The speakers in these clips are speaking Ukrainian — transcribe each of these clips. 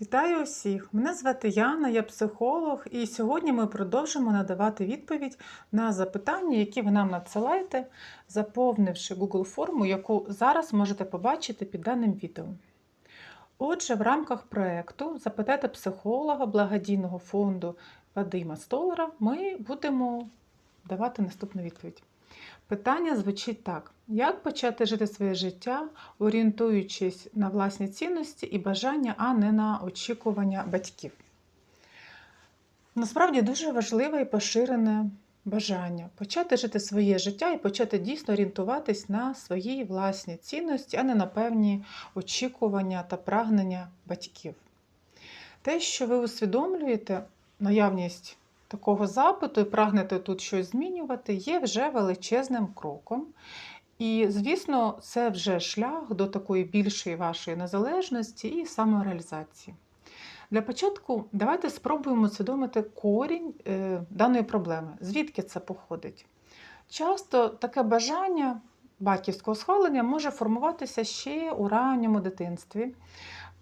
Вітаю усіх! Мене звати Яна, я психолог, і сьогодні ми продовжимо надавати відповідь на запитання, які ви нам надсилаєте, заповнивши Google форму, яку зараз можете побачити під даним відео. Отже, в рамках проєкту Запитайте психолога благодійного фонду Вадима Столара ми будемо давати наступну відповідь. Питання звучить так: як почати жити своє життя, орієнтуючись на власні цінності і бажання, а не на очікування батьків? Насправді дуже важливе і поширене бажання почати жити своє життя і почати дійсно орієнтуватись на свої власні цінності, а не на певні очікування та прагнення батьків. Те, що ви усвідомлюєте, наявність такого запиту і прагнете тут щось змінювати, є вже величезним кроком. І, звісно, це вже шлях до такої більшої вашої незалежності і самореалізації. Для початку давайте спробуємо усвідомити корінь е, даної проблеми, звідки це походить. Часто таке бажання батьківського схвалення може формуватися ще у ранньому дитинстві.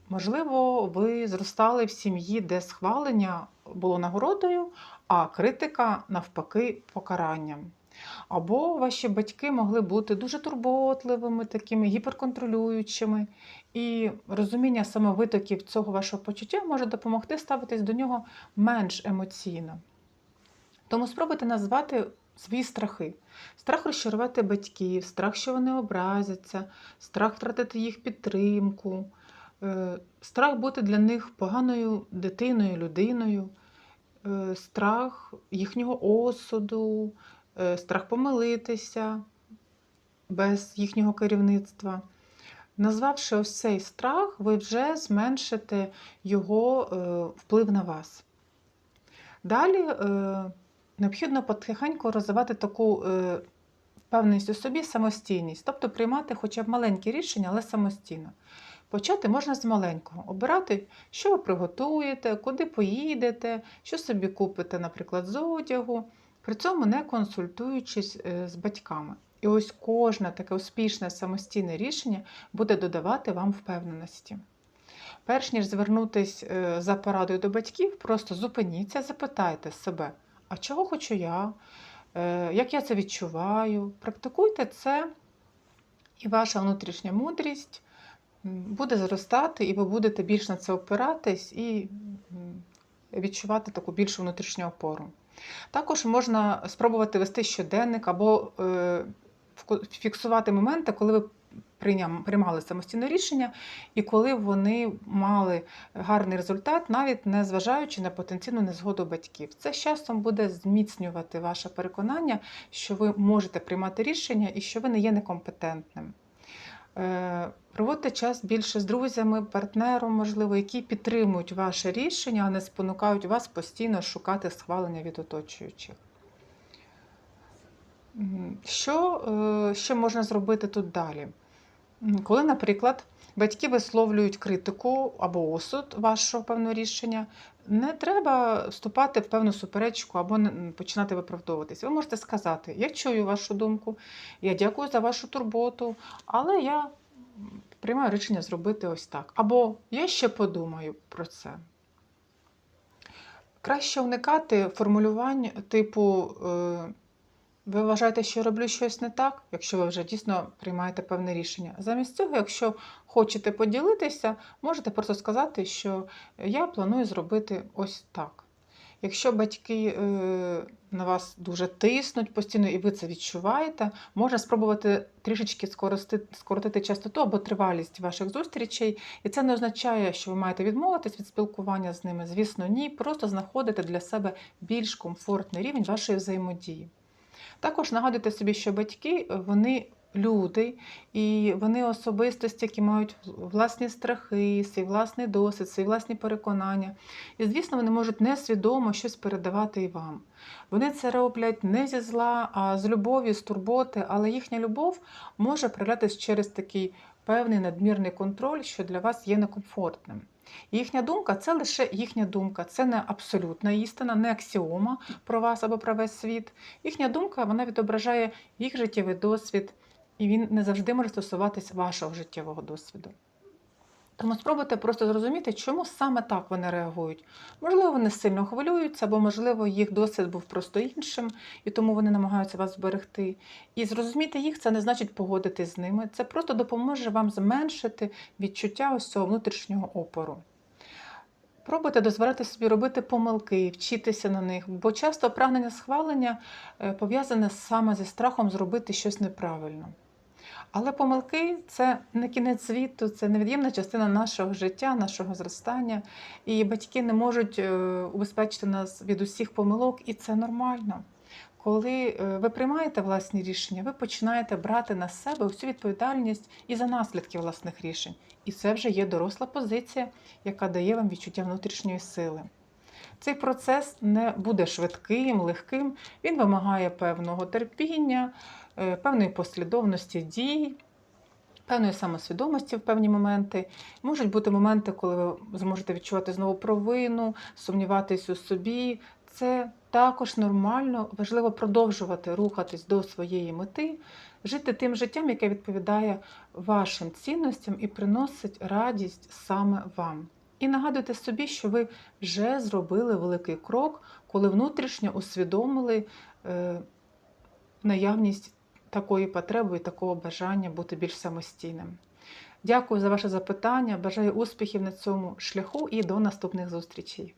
Можливо, ви зростали в сім'ї, де схвалення було нагородою, а критика навпаки покаранням. Або ваші батьки могли бути дуже турботливими, такими гіперконтролюючими, і розуміння саме витоків цього вашого почуття може допомогти ставитись до нього менш емоційно. Тому спробуйте назвати свої страхи. Страх розчарувати батьків, страх, що вони образяться, страх втратити їх підтримку, е, страх бути для них поганою дитиною, людиною, страх їхнього осуду, е, страх помилитися без їхнього керівництва. Назвавши ось цей страх, ви вже зменшите його вплив на вас. Далі необхідно потихеньку розвивати таку впевненість у собі, самостійність, тобто приймати хоча б маленькі рішення, але самостійно. Почати можна з маленького. Обирати, що ви приготуєте, куди поїдете, що собі купите, наприклад, з одягу, при цьому не консультуючись е, з батьками. І ось кожне таке успішне самостійне рішення буде додавати вам впевненості. Перш ніж звернутися е, за порадою до батьків, просто зупиніться, запитайте себе, а чого хочу я, Е, як я це відчуваю. Практикуйте це, і ваша внутрішня мудрість буде зростати, і ви будете більш на це опиратись і відчувати таку більшу внутрішню опору. Також можна спробувати вести щоденник або е, фіксувати моменти, коли ви приймали самостійне рішення, і коли вони мали гарний результат, навіть не зважаючи на потенційну незгоду батьків. Це з часом буде зміцнювати ваше переконання, що ви можете приймати рішення і що ви не є некомпетентним. Е, проводьте час більше з друзями, партнером, можливо, які підтримують ваше рішення, а не спонукають вас постійно шукати схвалення від оточуючих. Що ще можна зробити тут далі? Коли, наприклад, батьки висловлюють критику або осуд вашого певного рішення, не треба вступати в певну суперечку або починати виправдовуватись. Ви можете сказати: Я чую вашу думку, я дякую за вашу турботу, але я приймаю рішення зробити ось так. Або я ще подумаю про це. Краще уникати формулювань типу. Ви вважаєте, що роблю щось не так, якщо ви вже дійсно приймаєте певне рішення. Замість цього, якщо хочете поділитися, можете просто сказати, що я планую зробити ось так. Якщо батьки е, на вас дуже тиснуть постійно, і ви це відчуваєте, можна спробувати трішечки скоротити, скоротити частоту або тривалість ваших зустрічей. І це не означає, що ви маєте відмовитись від спілкування з ними. Звісно, ні. Просто знаходити для себе більш комфортний рівень вашої взаємодії. Також нагадуйте собі, що батьки вони люди, і вони особистості, які мають власні страхи, свій власний досвід, свої власні переконання. І, звісно, вони можуть несвідомо щось передавати і вам. Вони це роблять не зі зла, а з любові, з турботи, але їхня любов може проявлятися через такий певний надмірний контроль, що для вас є некомфортним. Їхня думка це лише їхня думка, це не абсолютна істина, не аксіома про вас або про весь світ. Їхня думка вона відображає їх життєвий досвід, і він не завжди може стосуватись вашого життєвого досвіду. Тому спробуйте просто зрозуміти, чому саме так вони реагують. Можливо, вони сильно хвилюються, або, можливо, їх досвід був просто іншим, і тому вони намагаються вас зберегти. І зрозуміти їх це не значить погодитись з ними. Це просто допоможе вам зменшити відчуття ось цього внутрішнього опору. Пробуйте дозволяти собі робити помилки, вчитися на них, бо часто прагнення схвалення е, пов'язане саме зі страхом зробити щось неправильно. Але помилки це не кінець світу, це невід'ємна частина нашого життя, нашого зростання. І батьки не можуть е, убезпечити нас від усіх помилок, і це нормально. Коли е, ви приймаєте власні рішення, ви починаєте брати на себе всю відповідальність і за наслідки власних рішень. І це вже є доросла позиція, яка дає вам відчуття внутрішньої сили. Цей процес не буде швидким, легким, він вимагає певного терпіння, е, певної послідовності дій, певної самосвідомості в певні моменти. Можуть бути моменти, коли ви зможете відчувати знову провину, сумніватись у собі. Це також нормально, важливо продовжувати рухатись до своєї мети, жити тим життям, яке відповідає вашим цінностям і приносить радість саме вам. І нагадуйте собі, що ви вже зробили великий крок, коли внутрішньо усвідомили е, наявність такої потреби і такого бажання бути більш самостійним. Дякую за ваше запитання. Бажаю успіхів на цьому шляху і до наступних зустрічей.